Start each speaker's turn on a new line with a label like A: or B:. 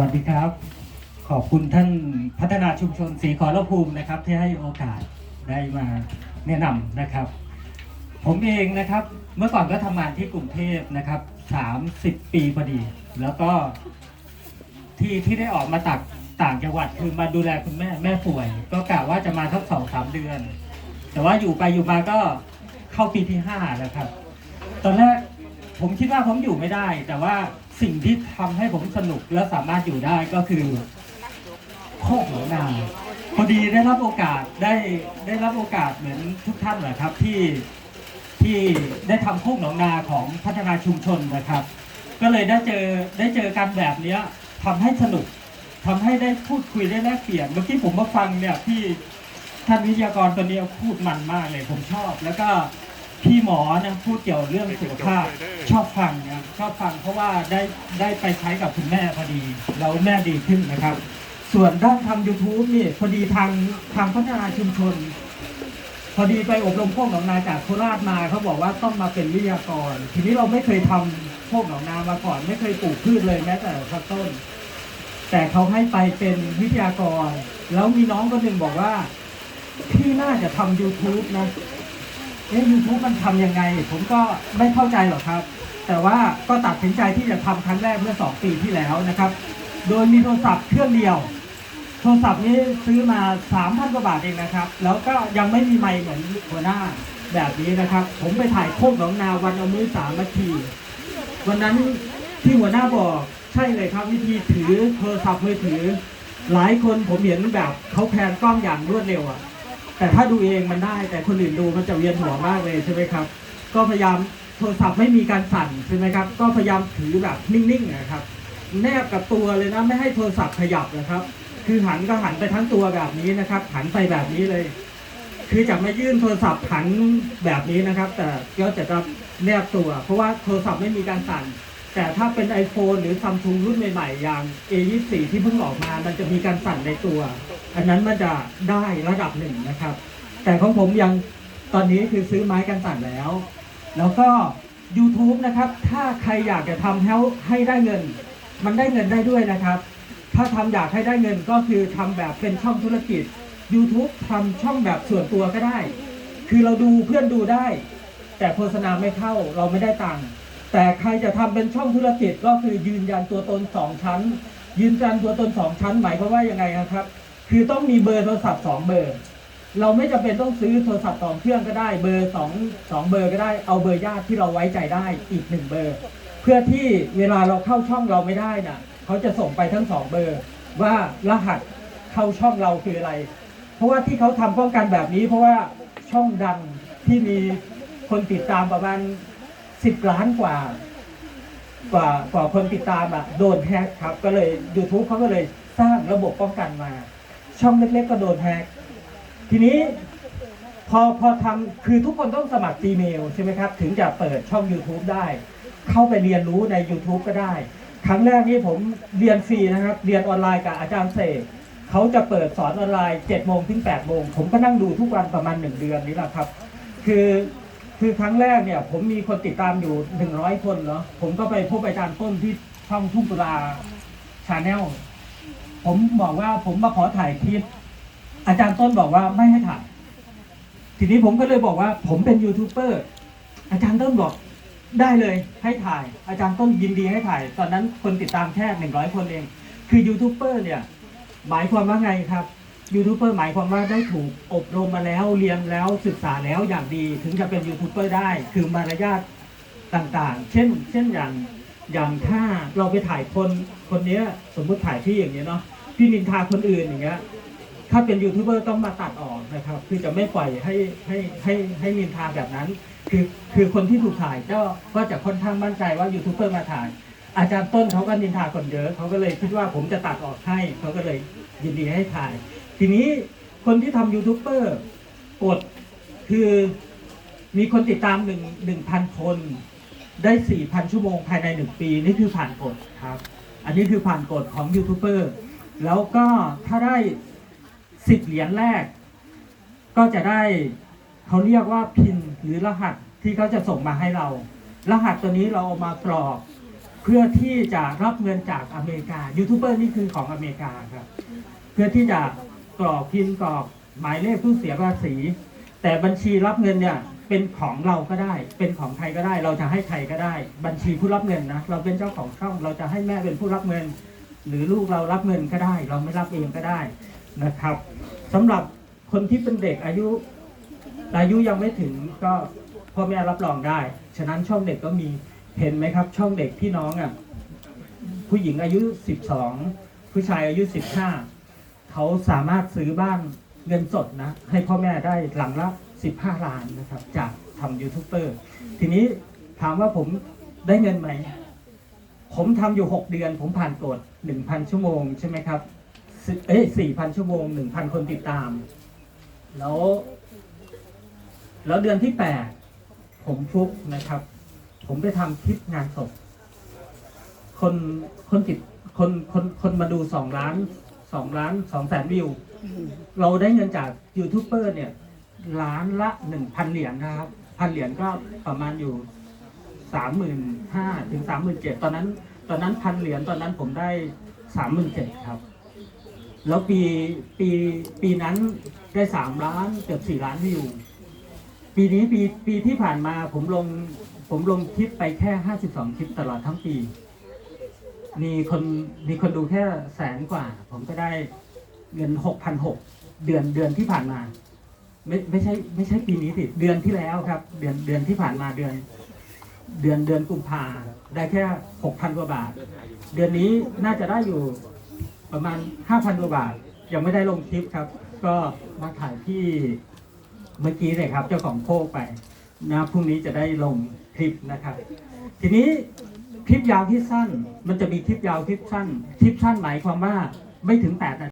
A: วัสดีครับ ขอบคุณท่านพัฒนาชุมชนสีขอรภูมินะครับ ที่ให้โอกาสได้มาแนะนำนะครับ ผมเองนะครับเมื่อก่อนก็ทำงานที่กรุงเทพนะครับ30 ปีพอดี แล้วก็ที่ที่ได้ออกมาตักต่างจังหวัดคือมาดูแลคุณแม่แม่ป่วย ก็กะว่าจะมาสักสองสามเดือน แต่ว่าอยู่ไปอยู่มาก็เข้าปีที่ห้าแล้วครับ ตอนแรกผมคิดว่าผมอยู่ไม่ได้ แต่ว่า สิ่งที่ทำให้ผมสนุกและสามารถอยู่ได้ก็คือโคกหนองนาพอดีได้รับโอกาสได้ได้รับโอกาสเหมือนทุกท่านแหละครับที่ที่ได้ทำโคกหนองนาของพัฒนาชุมชนนะครับ ก็เลยได้เจอได้เจอกันแบบเนี้ยทำให้สนุกทำให้ได้พูดคุยได้แลกเปลี่ยนเมื่อกี้ผมมาฟังเนี่ยที่ท่านวิทยากรตัวนี้พูดมันมากเลยผมชอบ แล้วก็ พี่หมอนะพูดเกี่ยวเรื่องสุขภาพชอบฟังนะชอบฟังเพราะว่าได้ได้ไปใช้กับคุณแม่พอดีแล้วแม่ดีขึ้นนะครับ ส่วนด้านทำ YouTube นี่พอดีทางทางพัฒนาชุมชน พอดีไปอบรมพวกหนองนาจากโคราชมาเขาบอกว่าต้องมาเป็นวิทยากร ทีนี้เราไม่เคยทำพวกหนองนามาก่อน ไม่เคยปลูกพืชเลยแม้แต่สักต้น แต่เขาให้ไปเป็นวิทยากร แล้วมีน้องคนหนึ่งบอกว่าพี่น่าจะทำ YouTube นะ เอ๊ะ YouTube มันทำยังไง ผมก็ไม่เข้าใจหรอกครับ แต่ว่าก็ตัดสินใจที่จะทำครั้งแรกเมื่อ 2 ปีที่แล้วนะครับ โดยมีโทรศัพท์เครื่องเดียว โทรศัพท์นี้ซื้อมา 3,000กว่าบาทเองนะครับ แล้วก็ยังไม่มีไมค์เหมือนหัวหน้าแบบนี้นะครับ ผมไปถ่ายโคกหนองนาวันเอามือสามัคคีวันนั้นที่หัวหน้าบอกใช่เลยครับวิธีถือโทรศัพท์มือถือ หลายคนผมเห็นแบบเขาแพนกล้องอย่างรวดเร็วอะ แต่ถ้าดูเองมันได้ แต่คนอื่นดูมันจะเวียนหัวมากเลยใช่ไหมครับ ก็พยายามโทรศัพท์ไม่มีการสั่นใช่ไหมครับ ก็พยายามถือแบบนิ่งๆนะครับ แนบกับตัวเลยนะไม่ให้โทรศัพท์ขยับนะครับ คือหันก็หันไปทั้งตัวแบบนี้นะครับ หันไปแบบนี้เลย คือจะไม่ยื่นโทรศัพท์หันแบบนี้นะครับ แต่ก็จะแนบตัว เพราะว่าโทรศัพท์ไม่มีการสั่น แต่ถ้าเป็น iPhone หรือ Samsung รุ่นใหม่ๆ อย่าง A24 ที่เพิ่งออกมา มันจะมีการสั่นในตัว อันนั้นมันจะได้ระดับหนึ่งนะครับ แต่ของผมยังตอนนี้คือซื้อไม้กันสั่นแล้ว แล้วก็ YouTube นะครับ ถ้าใครอยากจะทำให้ให้ได้เงิน มันได้เงินได้ด้วยนะครับ ถ้าทำอยากให้ได้เงินก็คือทำแบบเป็นช่องธุรกิจ YouTube ทำช่องแบบส่วนตัวก็ได้ คือเราดูเพื่อนดูได้ แต่โฆษณาไม่เข้าเราไม่ได้ตังค์ แต่ใครจะทำเป็นช่องธุรกิจก็คือยืนยันตัวตนสองชั้น ยืนยันตัวตนสองชั้นหมายความว่ายังไงครับ คือต้องมีเบอร์โทรศัพท์สองเบอร์ เราไม่จำเป็นต้องซื้อโทรศัพท์สองเครื่องก็ได้ เบอร์สองสองเบอร์ก็ได้เอาเบอร์ญาติที่เราไว้ใจได้อีกหนึ่งเบอร์ เพื่อที่เวลาเราเข้าช่องเราไม่ได้น่ะเขาจะส่งไปทั้งสองเบอร์ ว่ารหัสเข้าช่องเราคืออะไร เพราะว่าที่เขาทำป้องกันแบบนี้ เพราะว่าช่องดังที่มีคนติดตามประมาณ สิบล้านกว่า กว่ากว่าคนติดตามอะโดนแฮกครับ ก็เลย YouTube เขาก็เลยสร้างระบบป้องกันมา ช่องเล็กๆก็โดนแฮกทีนี้พอพอทำคือทุกคนต้องสมัคร Gmail ใช่ไหมครับ ถึงจะเปิดช่อง YouTube ได้ เข้าไปเรียนรู้ใน YouTube ก็ได้ ครั้งแรกนี่ผมเรียนฟรีนะครับ เรียนออนไลน์กับอาจารย์เสกเขาจะเปิดสอนออนไลน์7โมงถึง8โมง ผมก็นั่งดูทุกวันประมาณ 1 เดือนนี้แหละครับ คือ คือครั้งแรกเนี่ย ผมมีคนติดตามอยู่100คนเนาะผมก็ไปพบอาจารย์ต้นที่ช่องทุ่งกุลาชาแนลผมบอกว่าผมมาขอถ่ายคลิป อาจารย์ต้นบอกว่าไม่ให้ถ่าย ทีนี้ผมก็เลยบอกว่า ผมเป็นยูทูบเบอร์อาจารย์ต้นบอกได้เลยให้ถ่าย อาจารย์ต้นยินดีให้ถ่าย ตอนนั้นคนติดตามแค่หนึ่งร้อยคนเอง คือยูทูบเบอร์เนี่ย หมายความว่าไงครับ ยูทูบเบอร์หมายความว่าได้ถูกอบรมมาแล้วเรียนแล้วศึกษาแล้วอย่างดี ถึงจะเป็นยูทูบเบอร์ได้ คือมารยาทต่างๆ เช่น เช่นอย่างอย่างถ้าเราไปถ่ายคนคนนี้สมมุติถ่ายพี่อย่างเงี้ยเนาะพี่นินทาคนอื่นอย่างเงี้ยถ้าเป็นยูทูบเบอร์ต้องมาตัดออกนะครับ คือจะไม่ปล่อยให้ให้ให้ให้นินทาแบบนั้น คือคือคนที่ถูกถ่ายก็ก็จะค่อนข้างมั่นใจว่ายูทูบเบอร์มาถ่าย อาจารย์ต้นเขาก็นินทาคนเยอะเขาก็เลยคิดว่าผมจะตัดออกให้เขาก็เลยยินดีให้ถ่าย ทีนี้คนที่ทำยูทูบเบอร์กดคือมีคนติดตามหนึ่งหนึ่งพันคน ได้สี่พันชั่วโมงภายในหนึ่งปี นี่คือผ่านกฎครับ อันนี้คือผ่านกฎของยูทูบเบอร์แล้วก็ถ้าได้สิบเหรียญแรก ก็จะได้เขาเรียกว่าพินหรือรหัสที่เขาจะส่งมาให้เรา รหัสตัวนี้เราเอามากรอก เพื่อที่จะรับเงินจากอเมริกายูทูบเบอร์นี่คือของอเมริกาครับ เพื่อที่จะ กรอกพิมพ์กรอกหมายเลขผู้เสียภาษี แต่บัญชีรับเงินเนี่ยเป็นของเราก็ได้ เป็นของใครก็ได้ เราจะให้ใครก็ได้ บัญชีผู้รับเงินนะเราเป็นเจ้าของช่อง เราจะให้แม่เป็นผู้รับเงิน หรือลูกเรารับเงินก็ได้ เราไม่รับเองก็ได้นะครับสำหรับคนที่เป็นเด็กอายุอายุยังไม่ถึงก็พ่อแม่รับรองได้ ฉะนั้นช่องเด็กก็มีเห็นไหมครับ ช่องเด็กพี่น้องอะผู้หญิงอายุ 12 ผู้ชายอายุ 15 เขาสามารถซื้อบ้านเงินสดนะ ให้พ่อแม่ได้หลังละ 15 ล้านนะครับ จากทำยูทูบเบอร์ทีนี้ถามว่าผมได้เงินไหม ผมทำอยู่ 6 เดือน ผมผ่านกฎ1,000 ชั่วโมงใช่ไหมครับเอ้ย4,000 ชั่วโมง 1,000 คนติดตาม แล้ว แล้วเดือนที่ 8 ผมฟุกนะครับ ผมไปทำคลิปงานศพคนคนติดคนคนคนมาดูสองล้าน สองล้านสองแสนวิว เราได้เงินจากยูทูบเบอร์เนี่ยล้านละหนึ่งพันเหรียญนะครับ พันเหรียญก็ประมาณอยู่สามหมื่นห้าถึงสามหมื่นเจ็ดตอนนั้น ตอนนั้นพันเหรียญตอนนั้นผมได้สามหมื่นเจ็ดครับ แล้วปีปีปีนั้นได้สามล้านเกือบสี่ล้านวิว ปีนี้ปีปีที่ผ่านมาผมลงผมลงคลิปไปแค่ห้าสิบสองคลิปตลอดทั้งปี มีคนมีคนดูแค่แสนกว่า ผมก็ได้เงินหกพันหกเดือนเดือนที่ผ่านมา ไม่ไม่ใช่ ไม่ใช่ปีนี้สิเดือนที่แล้วครับ เดือนเดือนที่ผ่านมาเดือน เดือนเดือนกุมภาได้แค่หกพันกว่าบาท เดือนนี้น่าจะได้อยู่ประมาณห้าพันกว่าบาท ยังไม่ได้ลงคลิปครับ ก็มาถ่ายที่เมื่อกี้เลยครับ เจ้าของโคกไปนะพรุ่งนี้จะได้ลงคลิปนะครับ ทีนี้ คลิปยาวคลิปสั้น มันจะมีคลิปยาวคลิปสั้น คลิปสั้นหมายความว่าไม่ถึงแปดนาที